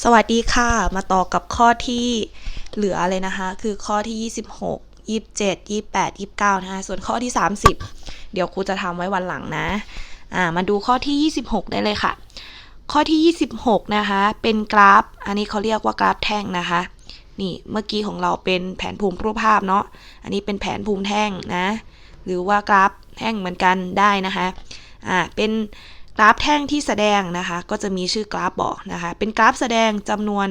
สวัสดีค่ะ มาต่อกับข้อที่เหลือเลยนะคะ คือข้อที่ 26 27 28 29 นะคะ ส่วนข้อที่ 30 เดี๋ยวครูจะทำไว้วันหลังนะ อ่า มาดูข้อที่ 26 ได้เลยค่ะ ข้อที่ 26 นะคะ เป็นกราฟ อันนี้เขาเรียกว่ากราฟแท่งนะคะ นี่เมื่อกี้ของเราเป็นแผนภูมิรูปภาพเนาะ อันนี้เป็นแผนภูมิแท่งนะ หรือว่ากราฟแท่งเหมือนกันได้นะคะ อ่า เป็น กราฟแท่งที่แสดงนะคะ ก็จะมีชื่อกราฟบอกนะคะ เป็นกราฟแสดงจำนวน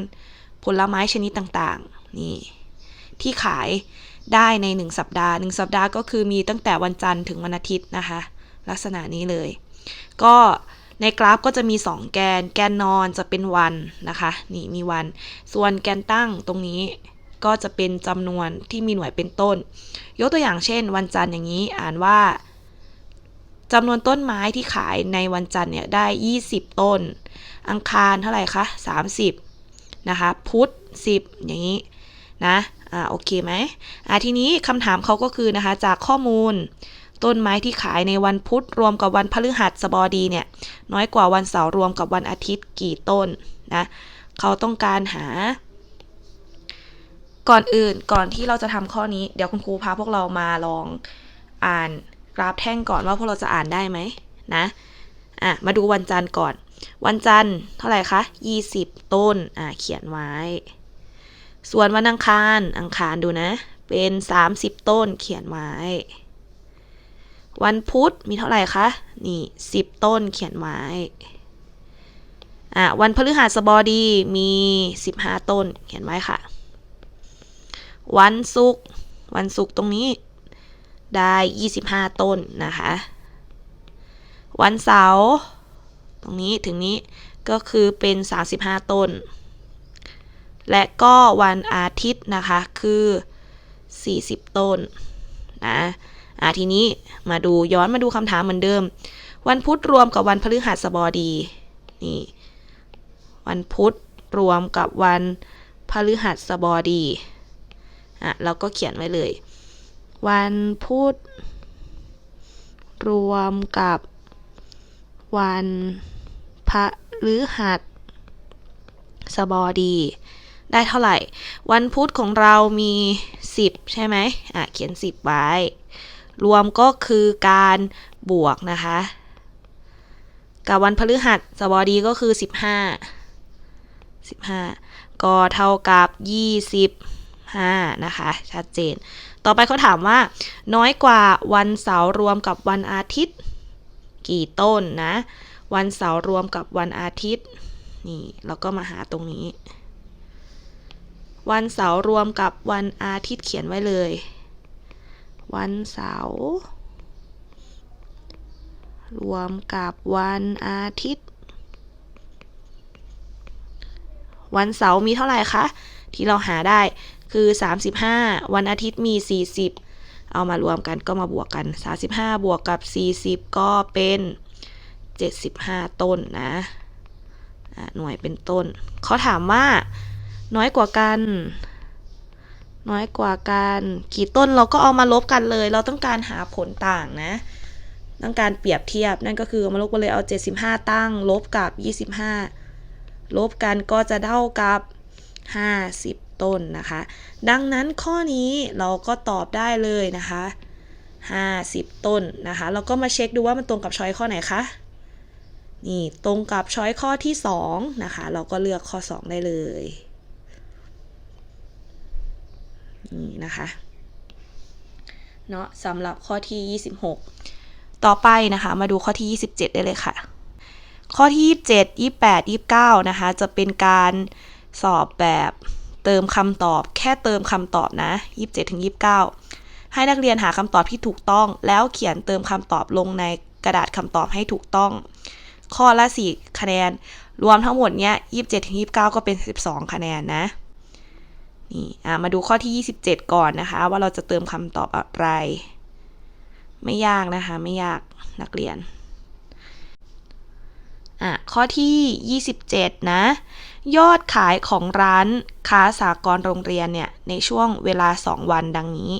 ผลไม้ชนิดต่างๆ นี่ ที่ขายได้ใน 1 สัปดาห์ 1 สัปดาห์ก็คือมีตั้งแต่วันจันทร์ถึงวันอาทิตย์นะคะ ลักษณะนี้เลย ก็ในกราฟก็จะมี 2 แกน แกนนอนจะเป็นวันนะคะ นี่มีวัน ส่วนแกนตั้งตรงนี้ก็จะเป็นจำนวนที่มีหน่วยเป็นต้น ยกตัวอย่างเช่น วันจันทร์อย่างนี้อ่านว่า จำนวนต้นไม้ที่ขายในวันจันทร์เนี่ยได้ 20 ต้น อังคารเท่าไหร่คะ 30 นะคะ พุธ 10 อย่างนี้นะ อ่า โอเคไหมอ่าทีนี้คำถามเขาก็คือนะคะ จากข้อมูลต้นไม้ที่ขายในวันพุธรวมกับวันพฤหัสบดีเนี่ย น้อยกว่าวันเสาร์รวมกับวันอาทิตย์กี่ต้นนะเขาต้องการหา ก่อนอื่นก่อนที่เราจะทำข้อนี้ เดี๋ยวคุณครูพาพวกเรามาลองอ่าน กราฟแท่งก่อนว่าพวกเราจะอ่านได้ไหมนะอะมาดูวันจันทร์ก่อน วันจันทร์เท่าไหร่คะ20 ต้นอะเขียนไว้ ส่วนวันอังคารอังคารดูนะ เป็น 30 ต้นเขียนไว้ วันพุธมีเท่าไหร่คะนี่10 ต้นเขียนไว้อะวันพฤหัสบดีมี 15 ต้นเขียนไว้ค่ะ วันศุกร์วันศุกร์ตรงนี้ ได้ 25 ต้นนะคะ วันเสาร์ตรงนี้ถึงนี้ก็คือเป็น 35 ต้น และก็วันอาทิตย์นะคะคือ 40 ต้นนะอะทีนี้มาดูย้อนมาดูคำถามเหมือนเดิม วันพุธรวมกับวันพฤหัสบดีนี่วันพุธรวมกับวันพฤหัสบดีอะเราก็เขียนไว้เลย วันพุธ รวมกับ วันพฤหัสบดี ได้เท่าไหร่ วันพุธของเรามี 10 ใช่ไหมอะเขียน 10 ไว้ รวมก็คือการบวกนะคะ กับวันพฤหัสบดีก็คือ 15 15 ก็เท่ากับ 5 นะคะ ชัดเจน ต่อไปเขาถามว่า น้อยกว่าวันเสาร์รวมกับวันอาทิตย์ กี่ต้นนะ วันเสาร์รวมกับวันอาทิตย์ นี่เราก็มาหาตรงนี้ วันเสาร์รวมกับวันอาทิตย์เขียนไว้เลย วันเสาร์รวมกับวันอาทิตย์ วันเสาร์มีเท่าไหร่คะ ที่เราหาได้ คือ 35 วันอาทิตย์มี 40 เอามารวมกันก็มาบวกกัน 35 บวกกับ 40 ก็เป็น 75 ต้นนะหน่วยเป็นต้น เขาถามว่าน้อยกว่ากัน น้อยกว่ากัน กี่ต้นเราก็เอามาลบกันเลย เราต้องการหาผลต่างนะ ต้องการเปรียบเทียบนั่นก็คือเอามาลบกันเลยเอา 75 ตั้ง ลบกับ 25 ลบกันก็จะเท่ากับ 50 ต้นนะคะ ดังนั้นข้อนี้เราก็ตอบได้เลยนะคะ 50 ต้นนะคะเราก็มาเช็คดูว่ามันตรงกับช้อยข้อไหนคะนี่ตรงกับช้อยข้อที่ 2 นะคะ เราก็เลือกข้อ 2 ได้เลยนี่นะคะเนาะสำหรับข้อที่ 26 ต่อไปนะคะมาดูข้อที่ 27 ได้เลยค่ะ ข้อที่ 27 28 29 นะคะ จะเป็นการสอบแบบ เติมคำตอบ แค่เติมคำตอบนะ27ถึง29 ให้นักเรียนหาคำตอบที่ถูกต้อง แล้วเขียนเติมคำตอบลงในกระดาษคำตอบให้ถูกต้อง ข้อละ 4 คะแนน รวมทั้งหมดเนี้ย27ถึง29 ก็เป็น 12 คะแนนนะนี่อะมาดูข้อที่ 27 ก่อนนะคะ ว่าเราจะเติมคำตอบอะไร ไม่ยากนะคะ ไม่ยากนักเรียนอะข้อที่ 27 นะ ยอดขายของร้านค้าสากลโรงเรียนเนี่ยในช่วงเวลา 2 วันดังนี้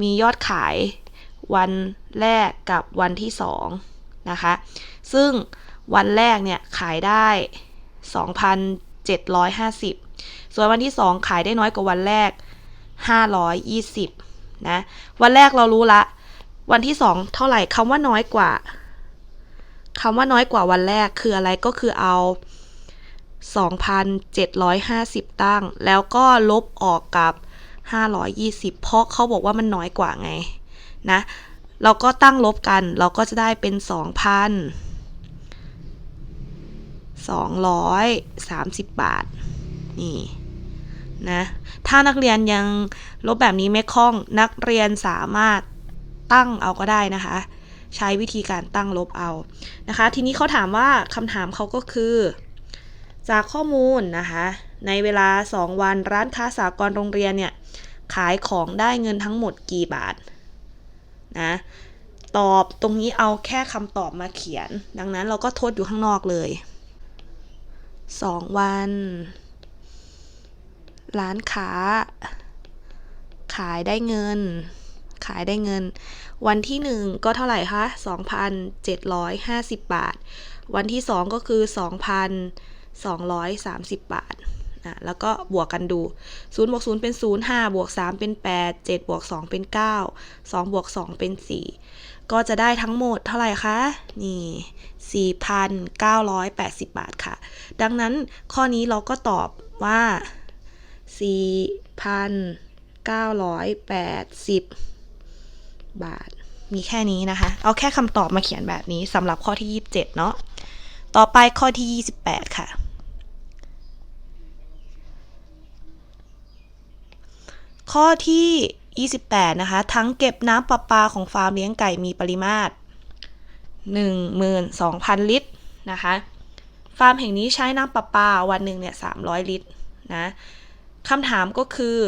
มียอดขายวันแรกกับวันที่2นะคะซึ่งวันแรกเนี่ยขายได้750 ส่วนวันที่ 2 ขายได้น้อยกว่าวันแรก 520นะวันแรกเรารู้ละ วันที่ 2 เท่าไหร่คำว่าน้อยกว่าคำว่าน้อยกว่าวันแรกคืออะไรก็คือเอา 2,750 ตั้ง แล้วก็ลบออกกับ 520 เพราะเขาบอกว่ามันน้อยกว่าไงนะ เราก็ตั้งลบกัน เราก็จะได้เป็น 2,230 บาท นี่นะ ถ้านักเรียนยังลบแบบนี้ไม่คล่อง นักเรียนสามารถตั้งเอาก็ได้นะคะ ใช้วิธีการตั้งลบเอา นะคะ ทีนี้เขาถามว่าคำถามเขาก็คือ จากข้อมูลนะคะ ในเวลา 2 วันร้านค้าสากลโรงเรียนเนี่ยขายของได้เงินทั้งหมดกี่บาทนะตอบตรงนี้เอาแค่คำตอบมาเขียน ดังนั้นเราก็ทดอยู่ข้างนอกเลย 2 วัน ร้านค้า ขายได้เงิน ขายได้เงิน วันที่ 1 ก็เท่าไหร่คะ 2,750 บาท วันที่ 2 ก็คือ 230 บาทนะแล้วก็บวกกันดู 0 บวก 0 เป็น 0 5 บวก 3 เป็น 8 7 บวก 2 เป็น 9 2 บวก 2 เป็น 4 ก็จะได้ทั้งหมดเท่าไหร่คะ นี่ 4,980 บาทค่ะ ดังนั้นข้อนี้เราก็ตอบว่า 4,980 บาท มีแค่นี้นะคะ เอาแค่คำตอบมาเขียนแบบนี้สำหรับข้อที่ 27 เนาะ ต่อไปข้อที่ 28 ค่ะ ข้อที่ 28 นะคะ ทั้งเก็บน้ำประปาของฟาร์มเลี้ยงไก่มีปริมาตร 12,000 ลิตรนะคะ ฟาร์มแห่งนี้ใช้น้ำประปาวันหนึ่งเนี่ย 300 ลิตรนะคำถามก็คือ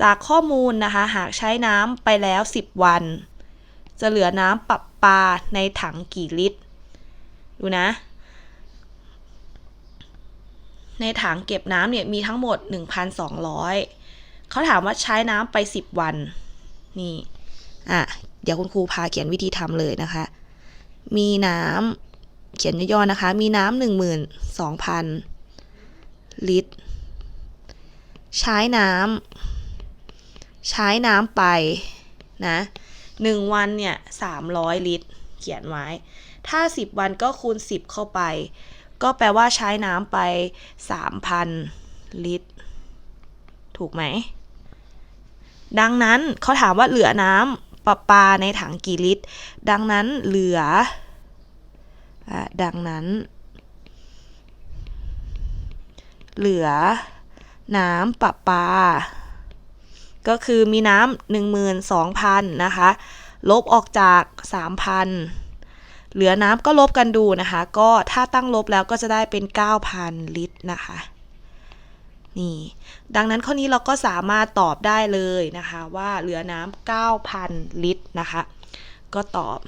จากข้อมูลนะคะ หากใช้น้ำไปแล้ว 10 วัน จะเหลือน้ำประปาในถังกี่ลิตร ดูนะ ในถังเก็บน้ำเนี่ยมีทั้งหมด 1,200 เขาถามว่าใช้น้ำไป 10 วัน นี่ อะ เดี๋ยวคุณครูพาเขียนวิธีทำเลยนะคะ มีน้ำเขียนย่อๆนะคะ มีน้ำหนึ่งหมื่นสองพันลิตร ใช้น้ำใช้น้ำไปนะหนึ่งวันเนี่ยสามร้อยลิตร เขียนไว้ ถ้าสิบวันก็คูณสิบเข้าไป ก็แปลว่าใช้น้ำไปสามพันลิตร ถูกไหม ดังนั้นเขาถามว่าเหลือน้ำประปาในถังกี่ลิตร ดังนั้นเหลืออดังนั้น เหลือน้ำประปา ก็คือมีน้ำหนึ่งหมื่นสองพันนะคะ ลบออกจาก 3,000 เหลือน้ำก็ลบกันดูนะคะ ก็ถ้าตั้งลบแล้วก็จะได้เป็น 9,000 ลิตรนะคะ นี่ ดังนั้นข้อนี้เราก็สามารถตอบได้เลยนะคะว่าเหลือน้ำ9,000 ลิตรนะคะ ก็ตอบ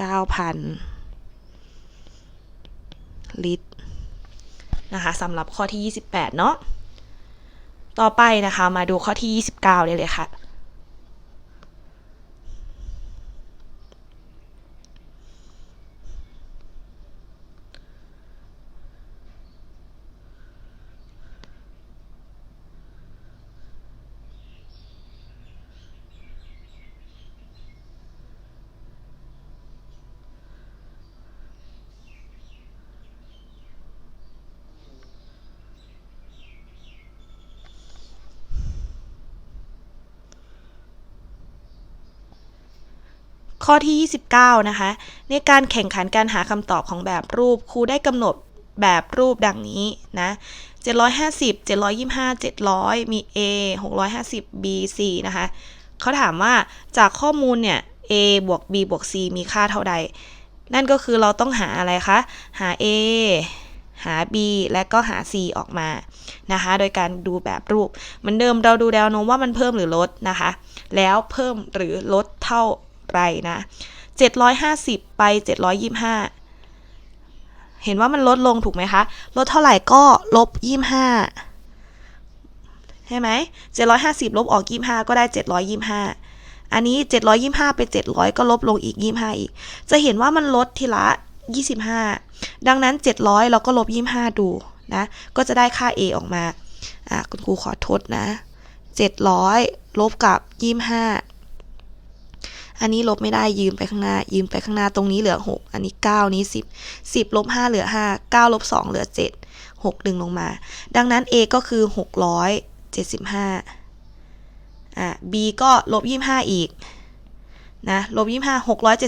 9,000 ลิตรนะคะสำหรับข้อที่ 28 เนาะ ต่อไปนะคะมาดูข้อที่ 29เลยเลยค่ะ ข้อที่ 29 นะคะ ในการแข่งขันการหาคำตอบของแบบรูปครูได้กำหนดแบบรูปดังนี้นะ750 725 700 มี A 650 B C นะคะ เขาถามว่าจากข้อมูลเนี่ย A บวก B บวก C มีค่าเท่าใด นั่นก็คือเราต้องหาอะไรคะ หา A หา B และก็หา C ออกมานะคะ โดยการดูแบบรูป เหมือนเดิมเราดูแนวโน้มว่ามันเพิ่มหรือลดนะคะ แล้วเพิ่มหรือลดเท่า ไรนะ750 ไป 725 เห็นว่ามันลดลงถูกไหมคะ ลดเท่าไหร่ก็ลบ 25 ใช่ไหม 750 ลบออก 25 ก็ได้ 725 อันนี้ 725 ไป 700 ก็ลบลงอีก 25 อีก จะเห็นว่ามันลดทีละ 25 ดังนั้น 700 เราก็ลบ 25 ดูนะ ก็จะได้ค่า a ออกมา อะคุณครูขอทดนะ 700 ลบกับ 25 อันนี้ลบไม่ได้ยืมไปข้างหน้า ยืมไปข้างหน้าตรงนี้เหลือ 6 อันนี้ 9 นี้ 10 10ลบ5เหลือ 5 9ลบ2เหลือ 7 6 ดึงลงมา ดังนั้น a ก็คือ 675อะ b ก็ลบ 25 อีกนะลบ25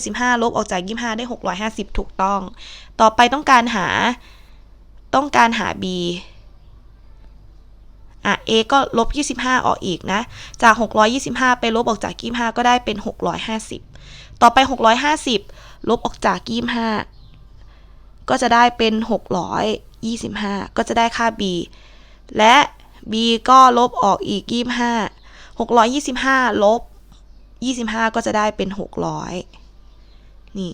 675 ลบออกจาก 25 ได้ 650 ถูกต้อง ต่อไปต้องการหาต้องการหา b อะ a ก็ลบ25 ออกอีกนะ จาก 625 ไปลบออกจาก 25 ก็ได้เป็น 650 ต่อไป 650 ลบออกจาก 25 ก็จะได้เป็น 625 ก็จะได้ค่า b และ b ก็ลบออกอีก 25 625 ลบ 25 ก็จะได้เป็น 600 นี่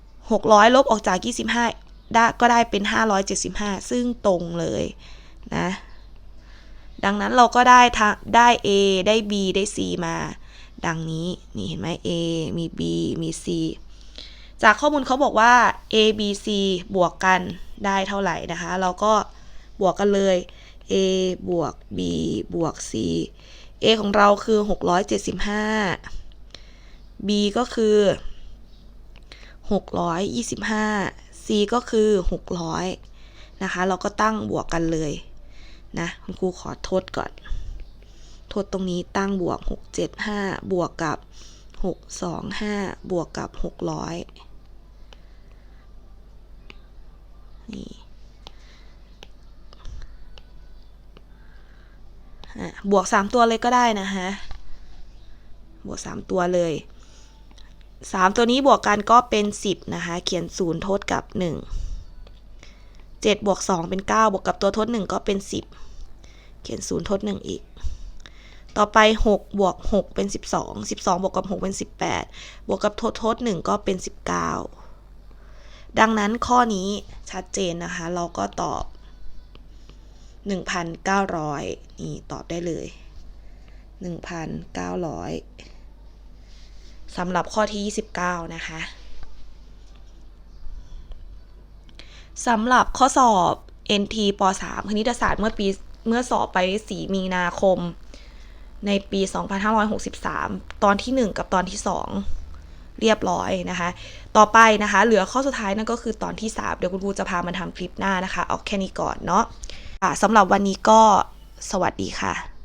600 ลบออกจาก 25ได้ก็ได้เป็น 575 ซึ่งตรงเลยนะ ดังนั้นเราก็ได้ทางได้ A ได้ B ได้ C มา ดังนี้ นี่เห็นไหม A มี B มี C จากข้อมูลเขาบอกว่า A B C บวกกันได้เท่าไหร่นะคะ เราก็บวกกันเลย A บวก B บวก C A ของเราคือ 675 B ก็คือ 625 C ก็คือ 600 นะคะ เราก็ตั้งบวกกันเลย นะคุณครูขอทดก่อน ทดตรงนี้ตั้งบวก 675 บวกกับ 625 บวกกับ 600 นี่บวก 3 ตัวเลยก็ได้นะฮะ บวก 3 ตัวเลย 3 ตัวนี้บวกกันก็เป็น 10 นะคะ เขียน0ทดกับ 1 7บวก2เป็น 9 บวกกับตัวทด 1 ก็เป็น 10 เขียน 0 ทด 1 อีก ต่อไป 6 บวก 6 เป็น 12 12 บวกกับ 6 เป็น 18 บวกกับทดทด 1 ก็เป็น 19 ดังนั้นข้อนี้ชัดเจนนะคะ เราก็ตอบ 1,900 นี่ตอบได้เลย 1,900สำหรับข้อที่ 29 นะคะ สำหรับข้อสอบ NT ป .3 คณิตศาสตร์เมื่อปีเมื่อสอบไป 4 มีนาคม ในปี 2563 ตอนที่ 1 กับตอนที่ 2 เรียบร้อยนะคะ ต่อไปนะคะ เหลือข้อสุดท้ายนั่นก็คือตอนที่ 3 เดี๋ยวคุณครูจะพามาทำคลิปหน้านะคะ เอาแค่นี้ก่อนเนาะะสำหรับวันนี้ก็สวัสดีค่ะ